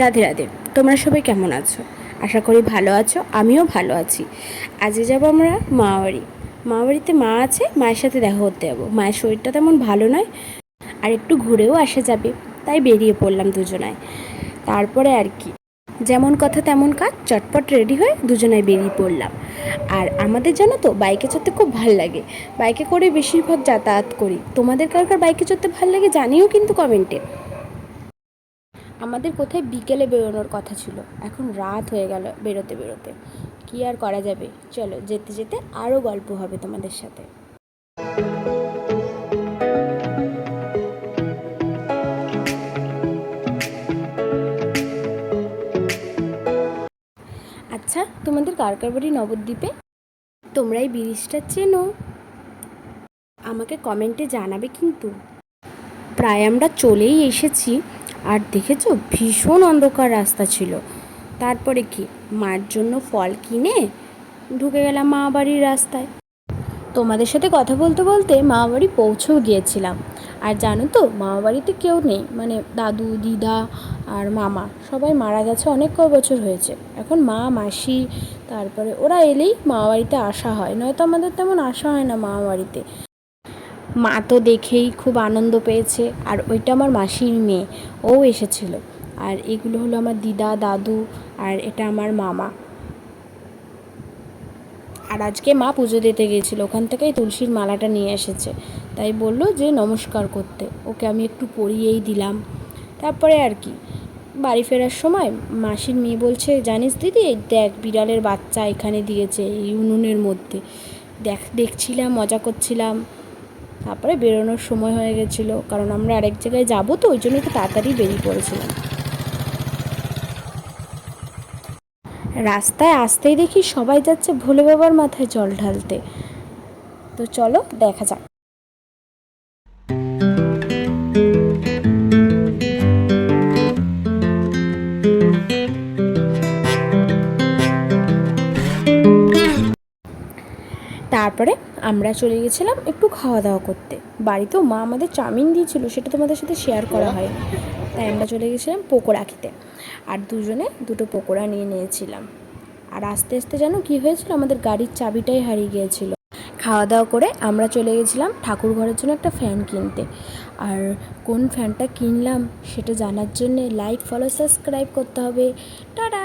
রাধে রাধে, তোমরা সবাই কেমন আছো? আশা করি ভালো আছো, আমিও ভালো আছি। আজকে যাব আমরা মামাবাড়ি মামাবাড়িতে মা আছে, মায়ের সাথে দেখা করতে যাব। মায়ের শরীরটা তেমন ভালো নয়, আর একটু ঘুরেও আসা যাবে, তাই বেরিয়ে পড়লাম দুজনায়। তারপরে আর কি, যেমন কথা তেমন কাজ, চটপট রেডি হয়ে দুজনায় বেরিয়ে পড়লাম। আর আমাদের জানো তো, বাইকে চড়তে খুব ভালো লাগে। বাইকে করে বেশিরভাগ যাতায়াত করি। তোমাদের কার কার বাইকে চড়তে ভালো লাগে জানিও কিন্তু কমেন্টে। আমাদের কোথায় বিকেলে বেরোনোর কথা ছিল। এখন রাত হয়ে গেল বেরোতে বেরোতে। কি আর করা যাবে? চলো, যেতে যেতে আরও গল্প হবে তোমাদের সাথে। আচ্ছা তোমাদের কার কার বাড়ি নবদ্বীপে? তোমরা এই ব্রিজটা চেনো। আমাকে কমেন্টে জানাবে কিন্তু। প্রায় আমরা চলেই এসেছি। আর দেখেছ? ভীষণ অন্ধকার রাস্তা ছিল। তারপরে কি? মার জন্য ফল কিনে ঢুকে গেলাম মা বাড়ির রাস্তায়। তোমাদের সাথে কথা বলতে বলতে মা বাড়ি পৌঁছেও গিয়েছিলাম। আর জানো তো মামা বাড়িতে কেউ নেই। মানে দাদু, দিদা আর মামা সবাই মারা গেছে অনেক কয় বছর হয়েছে। এখন মা, মাসি, তারপরে ওরা এলেই মামা বাড়িতে আসা হয়। নয়তো আমাদের তেমন আসা হয় না মামা বাড়িতে। মা তো দেখেই খুব আনন্দ পেয়েছে। আর ওইটা আমার মাসির মেয়ে, ও এসেছিল। আর এগুলো হলো আমার দিদা, দাদু আর এটা আমার মামা। আর আজকে মা পুজো দিতে গিয়েছিল, ওখান থেকেই তুলসীর মালাটা নিয়ে এসেছে। তাই বলল যে নমস্কার করতে, ওকে আমি একটু পরিয়েই দিলাম। তারপরে আর কি, বাড়ি ফেরার সময় মাসির মেয়ে বলছে, জানিস দিদি দেখ বিড়ালের বাচ্চা এখানে দিয়েছে, এই উনুনের মধ্যে। দেখ, দেখছিলাম, মজা করছিলাম। তারপরে বেরোনোর সময় হয়ে গেছিল। কারণ আমরা আরেক জায়গায় যাব তো, ওই জন্য একটু তাড়াতাড়ি বেরিয়ে পড়েছিলাম। রাস্তায় আসতেই দেখি সবাই যাচ্ছে ভোলে বাবার মাথায় জল ঢালতে। তো চলো দেখা যাক। তারপরে আমরা চলে গেছিলাম একটু খাওয়া দাওয়া করতে। বাড়িতেও মা আমাদের চাউমিন দিয়েছিল, সেটা তোমাদের সাথে শেয়ার করা হয়নি তাই আমরা চলে গেছিলাম পকোড়া খেতে। আর দুজনে দুটো পকোড়া নিয়ে নিয়েছিলাম। আর আস্তে আস্তে যেন কী হয়েছিল, আমাদের গাড়ির চাবিটাই হারিয়ে গিয়েছিল। খাওয়া দাওয়া করে আমরা চলে গেছিলাম ঠাকুর ঘরের জন্য একটা ফ্যান কিনতে। আর কোন ফ্যানটা কিনলাম সেটা জানার জন্যে লাইক ফলো সাবস্ক্রাইব করতে হবে। টাটা!